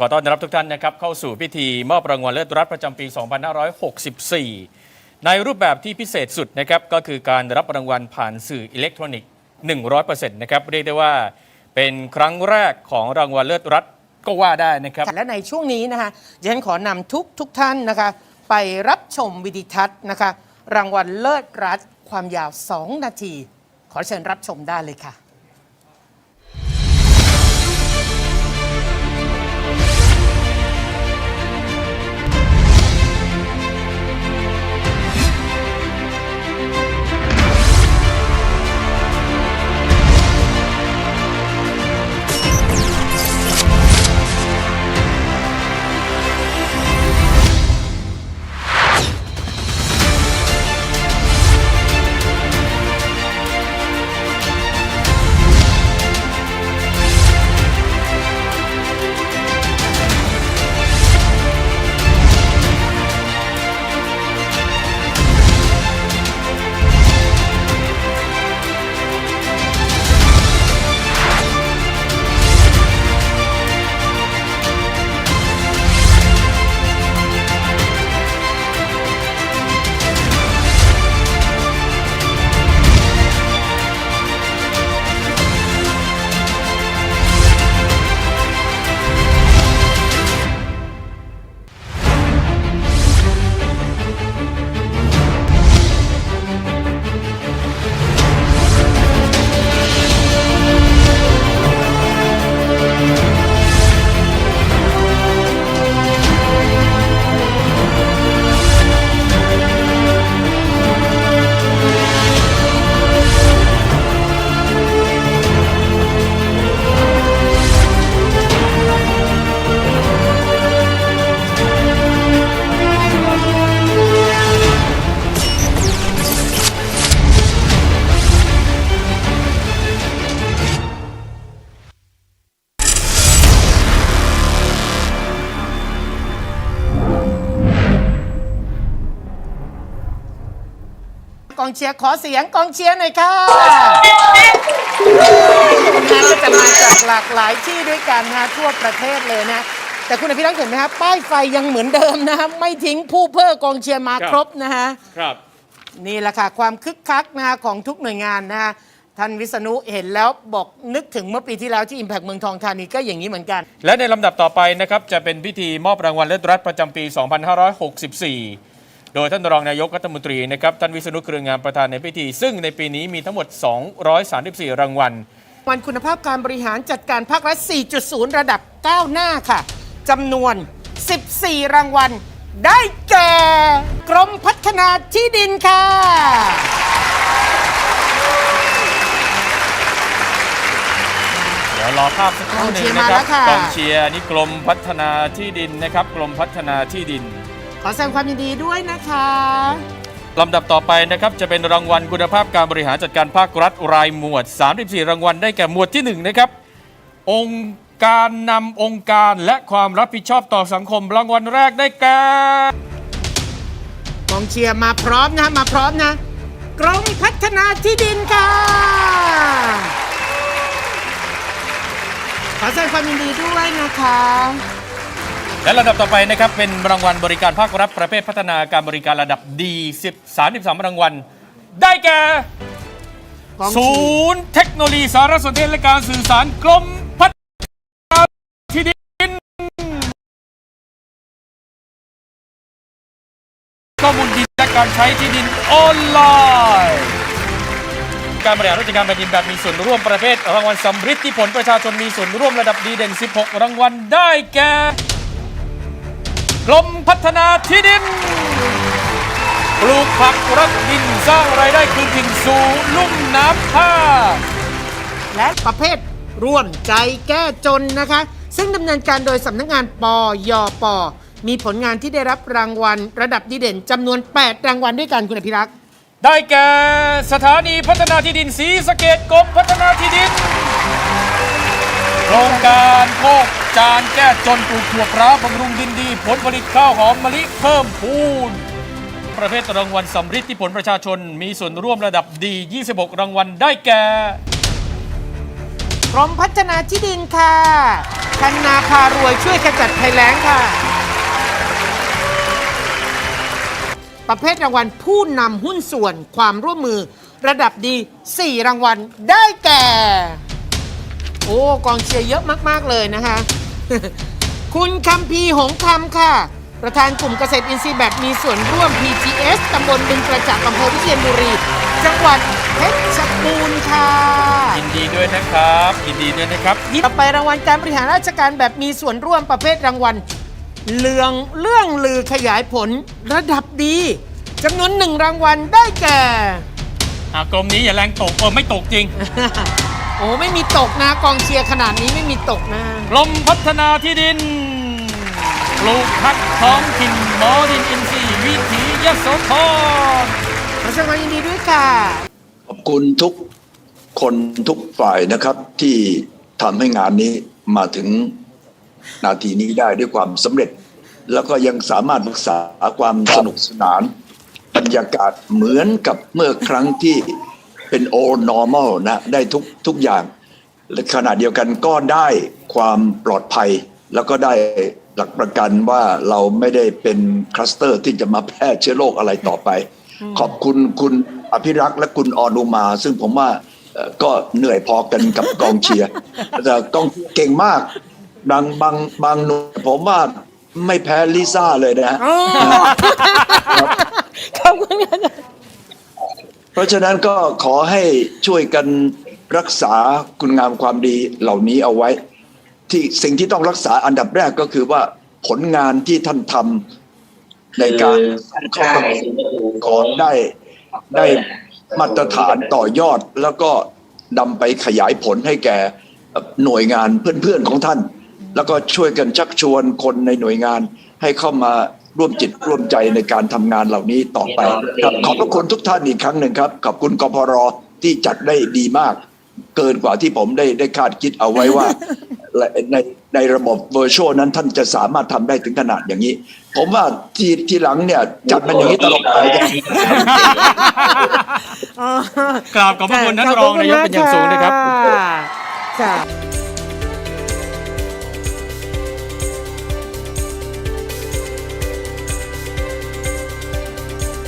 ขอต้อนรับทุกท่านนะครับเข้าสู่พิธีมอบรางวัลเลิศรัฐประจำปี 2564 ในรูปแบบที่พิเศษสุดนะครับก็คือการรับรางวัลผ่านสื่ออิเล็กทรอนิกส์ 100%นะครับเรียกได้ว่าเป็นครั้งแรกของรางวัลเลิศรัฐก็ว่าได้นะครับ และในช่วงนี้นะคะดิฉันขอนำทุกทุกท่านนะคะ ไปรับชมวิดีทัศน์นะคะ รางวัลเลิศรัฐความยาว 2 นาที ขอเชิญรับชมได้เลยค่ะ กองเชียร์ขอเสียงกองเชียร์หน่อยค่ะงานก็จะมาจากหลากหลายที่ด้วยกันนะทั่วประเทศเลยนะ แต่คุณอภิรักษ์เห็นไหมครับป้ายไฟยังเหมือนเดิมนะครับไม่ทิ้งผู้เพื่อกองเชียร์มาครับครบนะฮะครับ นี่แหละค่ะความคึกคักนะฮะของทุกหน่วยงานนะฮะท่านวิษณุเห็นแล้วบอกนึกถึงเมื่อปีที่แล้วที่ Impact เมืองทองธานีก็อย่างนี้เหมือนกัน และในลำดับต่อไปนะครับจะเป็นพิธีมอบรางวัลเลิศรัฐประจำปี 2564 โดยท่านรองนายกรัฐมนตรีนะครับท่านวิษณุเครืองามประธานในพิธี ซึ่งในปีนี้มีทั้งหมด 234 รางวัลวันคุณภาพการบริหารจัดการภาครัฐ 4.0 ระดับก้าวหน้าค่ะจำนวน 14 รางวัล ได้แก่ กรมพัฒนาที่ดินค่ะ เดี๋ยวรอภาพสักครู่หนึ่งนะคกองเชียร์มาแล้รับวค่ะกองเชียร์นี่กรมพัฒนาที่ดินนะครับ กรมพัฒนาที่ดิน ขอแสดงความยินดีด้วยนะคะลำดับต่อไปนะครับจะเป็นรางวัลคุณภาพการบริหารจัดการภาครัฐรายหมวด 34 รางวัลได้แก่หมวดที่1นะครับองค์การนำองค์การและความรับผิดชอบต่อสังคมรางวัลแรกได้แก่กองเชียร์มาพร้อมนะมาพร้อมนะกรมพัฒนาที่ดินค่ะ ขอแสดงความยินดีด้วยนะคะ และระดับต่อไปนะครับเป็นรางวัลบริการภาครัฐประเภทพัฒนาการบริการระดับดี10 33รางวัล ได้แก่ กองเชียร์ศูนย์เทคโนโลยีสารสนเทศและการสื่อสารกรมพัฒนาที่ดินข้อมูลดินและการใช้ที่ดินออนไลน์ การบริหารราชการแผ่นดินแบบมีส่วนร่วมประเภทรางวัลสำริดที่ผลประชาชนมีส่วนร่วมระดับดีเด่น 16 รางวัลได้แก่ กรมพัฒนาที่ดิน ปลูกผักรักดินสร้างรายได้คืนถิ่นสู่ลุ่มน้ำท่า และประเภทร่วมใจแก้จนนะคะ ซึ่งดำเนินการโดยสำนักงานปยป มีผลงานที่ได้รับรางวัล ระดับดีเด่นจำนวน 8 รางวัลด้วยกันคุณอภิรักษ์ ได้แก่สถานีพัฒนาที่ดินสีสะเกตกรมพัฒนาที่ดิน โครงการโคก จานแก้จนปลูกถั่วพร้าวบำรุงดินดี ผลผลิตข้าวหอมมะลิเพิ่มพูน ประเภทรางวัลสำริดที่ผลประชาชนมีส่วนร่วมระดับดี 26 รางวัลได้แก่ กรมพัฒนาที่ดินค่ะคันนาพารวยช่วยขจัดภัยแล้งค่ะ ประเภทรางวัลผู้นำหุ้นส่วนความร่วมมือระดับดี 4 รางวัลได้แก่ โอ้ กองเชียร์เยอะมาก ๆ เลยนะคะ คุณคำพีร์หงคำค่ะ ประธานกลุ่มเกษตรอินทรีย์แบบมีส่วนร่วม PGS ตำบลบึงประจักษ์อำเภอวิเชียรบุรี จังหวัดเพชรบูรณ์ค่ะยินดีด้วยนะครับยินดีด้วยนะครับต่อไปรางวัลการบริหารราชการแบบมีส่วนร่วมประเภทรางวัลเลืองเรื่องลือขยายผลระดับดีจำนวนหนึ่งรางวัลได้แก่อ่ากรมนี้อย่าแรงตกเออไม่ตกจริง โอ้ไม่มีตกนะกองเชียร์ขนาดนี้ไม่มีตกนะกรมพัฒนาที่ดินปลูกพักท้องถิ่นหมอดินอินทรีย์วิถียโสธรขอแสดงความยินดีด้วยค่ะ ขอบคุณทุกคนทุกฝ่ายนะครับ ที่ทำให้งานนี้มาถึงนาทีนี้ได้ด้วยความสำเร็จ แล้วก็ยังสามารถรักษาความสนุกสนาน บรรยากาศเหมือนกับเมื่อครั้งที่ เป็นโอ normal นะได้ทุกทุกอย่างและขณะเดียวกันก็ได้ความปลอดภัย แล้วก็ได้หลักประกันว่าเราไม่ได้เป็นคลัสเตอร์ที่จะมาแพร่เชื้อโรคอะไรต่อไป ขอบคุณคุณอภิรักษ์และคุณออนุมา ซึ่งผมว่าเอ่อก็เหนื่อยพอกันกับกองเชียร์แต่กองเก่งมากบางบางบางหน่วยผมว่าไม่แพ้ลิซ่าเลยนะขอบคุณค่ะเพ ราะฉะนั้นก็ขอให้ช่วยกันรักษาคุณงามความดีเหล่านี้เอาไว้ ที่สิ่งที่ต้องรักษาอันดับแรกก็คือว่าผลงานที่ท่านทำในการเข้าขอได้ได้มาตรฐานต่อยอดแล้วก็นำไปขยายผลให้แก่หน่วยงานเพื่อนๆของท่าน แล้วก็ช่วยกันชักชวนคนในหน่วยงานให้เข้ามา ร่วมจิตร่วมใจในการทำงานเหล่านี้ต่อไปครับขอบพระคุณทุกท่านอีกครั้งหนึ่งครับ ขอบคุณกพรที่จัดได้ดีมาก เกินกว่าที่ผมได้ได้คาดคิดเอาไว้ว่าและในในระบบเวอร์ชวลนั้นท่านจะสามารถทำได้ถึงขนาดอย่างนี้ ผมว่าที่ที่หลังเนี่ยจัดมันอย่างนี้ตลอดไปกราบขอบพระคุณท่านรองนายกเป็นอย่างสูงนะครับ ค่ะ